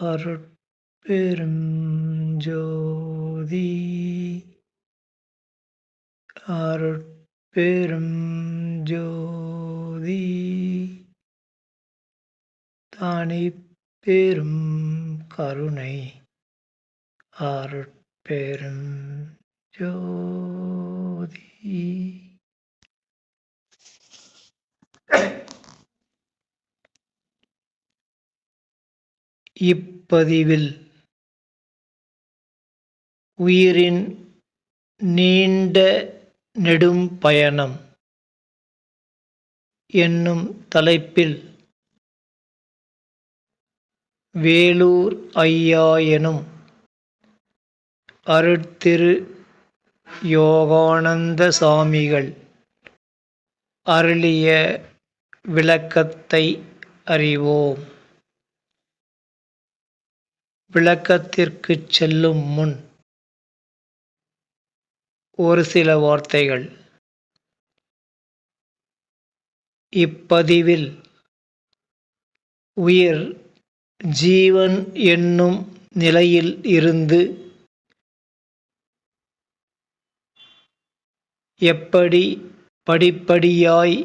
அருட்பெரும் ஜோதி அருட்பெரும் ஜோதி தானே பெரும் கருணை. அருட்பெரும் ஜோதி இப்பதிவில் உயிரின் நீண்ட நெடும் பயணம் என்னும் தலைப்பில் வேலூர் ஐயா எனும் அருட்திரு யோகானந்த சாமிகள் அருளிய விளக்கத்தை அறிவோம். விளக்கத்திற்குச் செல்லும் முன் ஒரு சில வார்த்தைகள். இப்பதிவில் உயிர் ஜீவன் என்னும் நிலையில் இருந்து எப்படி படிப்படியாய்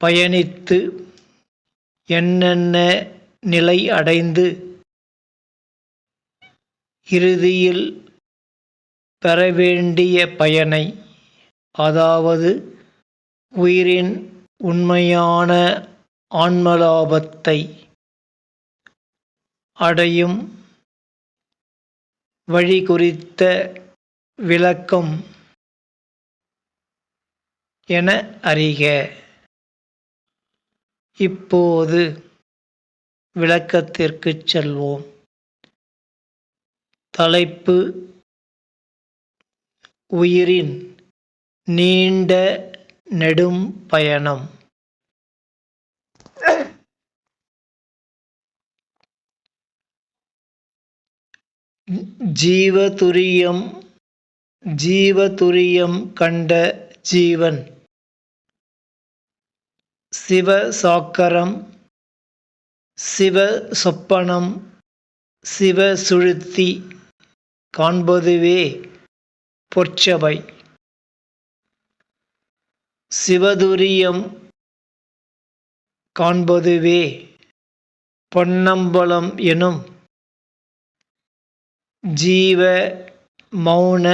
பயணித்து என்னென்ன நிலை அடைந்து இறுதியில் பெற வேண்டிய பயனை அதாவது உயிரின் உண்மையான ஆன்மலாபத்தை அடையும் வழி குறித்த விளக்கம் என அறிக. இப்போது விளக்கத்திற்குச் செல்வோம். தலைப்பு உயிரின் நீண்ட நெடும் பயணம். ஜீவதுரியம் ஜீவதுரியம் கண்ட ஜீவன். சிவ சாக்கரம் சிவ சொப்பனம் சிவ சுழுத்தி காண்பதுவே பொற்சபை. சிவதுரியம் காண்பதுவே பொன்னம்பலம் எனும் ஜீவ மௌன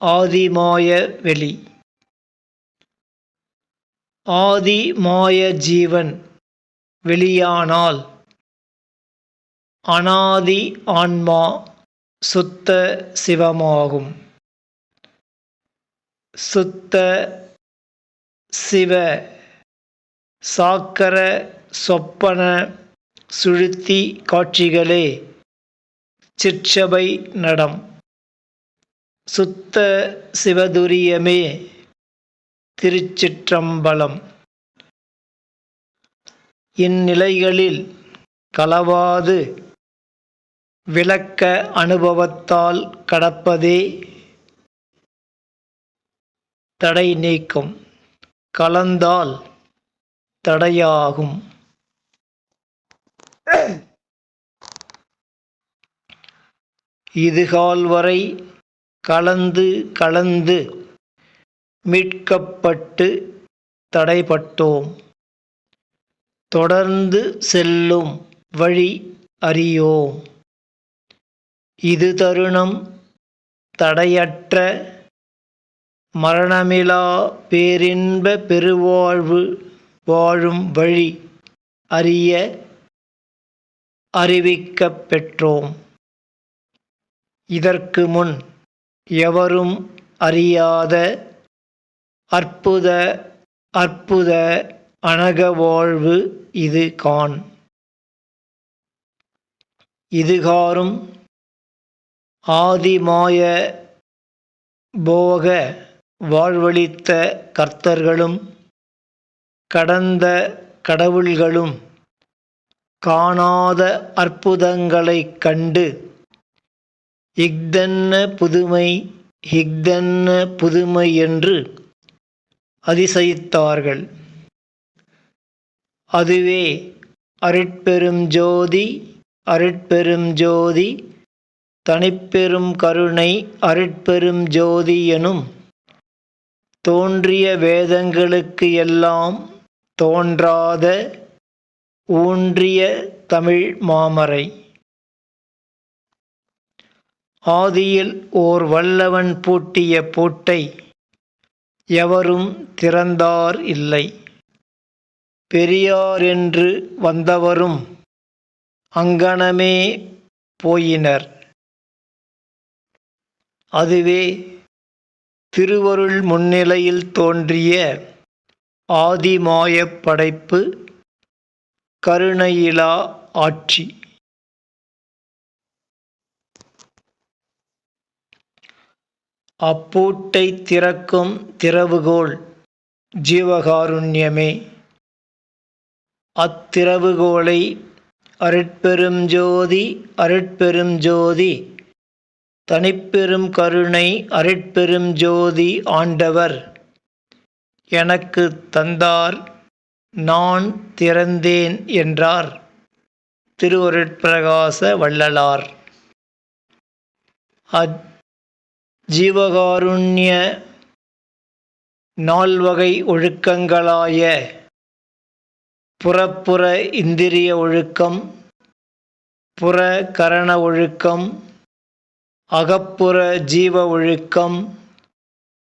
ஆதிமாய வெளி. ஆதி மாய ஜீவன் வெளியானால் அனாதி ஆன்மா சுத்த சிவமாகும். சுத்த சிவ சாக்கர சொப்பன சுழுத்தி காட்சிகளே சிற்சபை நடம். சுத்த சிவதுரியமே திருச்சிற்றம்பலம். இந்நிலைகளில் களவாது விளக்க அனுபவத்தால் கடப்பதே தடை நீக்கும். கலந்தால் தடையாகும். இதுகால் வரை கலந்து கலந்து மீட்கப்பட்டு தடைப்பட்டோம் தொடர்ந்து செல்லும் வழி அறியோம். இது தருணம் தடையற்ற மரணமிலா பேரின்ப பெருவாழ்வு வாழும் வழி அறிய அறிவிக்கப் பெற்றோம். இதற்கு முன் எவரும் அறியாத அற்புத அற்புத அனக வாழ்வு இது கான். இதுகாரும் ஆதிமாய போக வாழ்வழித்த கர்த்தர்களும் கடந்த கடவுள்களும் காணாத அற்புதங்களைக் கண்டு இஃதென்ன புதுமை இஃதென்ன புதுமை என்று அதிசயித்தார்கள். அதுவே அருட்பெரும் ஜோதி அருட்பெரும் ஜோதி தனிப்பெரும் கருணை அருட்பெரும் ஜோதி எனும் தோன்றிய வேதங்களுக்கு எல்லாம் தோன்றாத ஊன்றிய தமிழ் மாமறை ஆதியில் ஓர் வல்லவன் பூட்டிய பூட்டை எவரும் திறந்தார் இல்லை. பெரியார் என்று வந்தவரும் அங்கனமே போயினர். அதுவே திருவருள் முன்னிலையில் தோன்றிய ஆதிமாயப் படைப்பு கருணையிலா ஆட்சி. அப்பூட்டை திறக்கும் திறவுகோல் ஜீவகாருண்யமே. அத்திறவுகோலை அருட்பெரும் ஜோதி அருட்பெரும் ஜோதி தனிப்பெரும் கருணை அருட்பெரும் ஜோதி ஆண்டவர் எனக்கு தந்தார் நான் திறந்தேன் என்றார். திருவருட்பிரகாச வள்ளலார். அத் ஜீவகாருண்ய நால்வகை ஒழுக்கங்களாய புறப்புற இந்திரிய ஒழுக்கம் புற கரண ஒழுக்கம் அகப்புற ஜீவ ஒழுக்கம்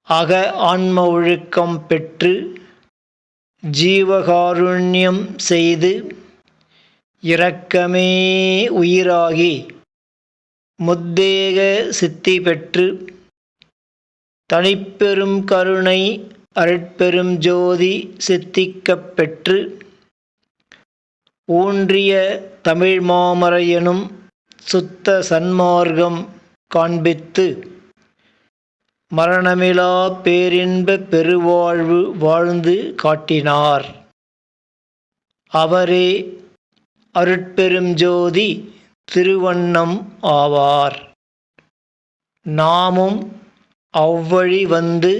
அக ஆன்ம ஒழுக்கம் பெற்று ஜீவகாருண்யம் செய்து இரக்கமே உயிராகி முத்தேக சித்தி பெற்று தனிப்பெரும் கருணை அருட்பெரும் ஜோதி சித்திக்கப் பெற்று ஊன்றிய தமிழ் மாமரையனும் சுத்த சன்மார்க்கம் காண்பித்து மரணமிலா பேரின்ப பெருவாழ்வு வாழ்ந்து காட்டினார். அவரே அருட்பெரும் ஜோதி திருவண்ணம் ஆவார். நாமும் அவ்வழி வந்து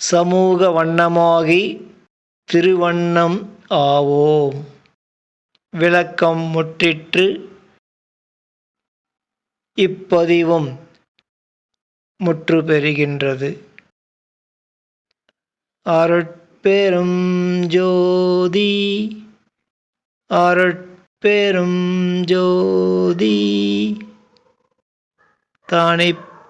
சமூக வண்ணமாகி திருவண்ணம் ஆவோம். விளக்கம் முற்றிற்று இப்பதிவும் முற்று பெறுகின்றது. அருட்பெரும் ஜோதி அருட்பெரும் ஜோதி தானே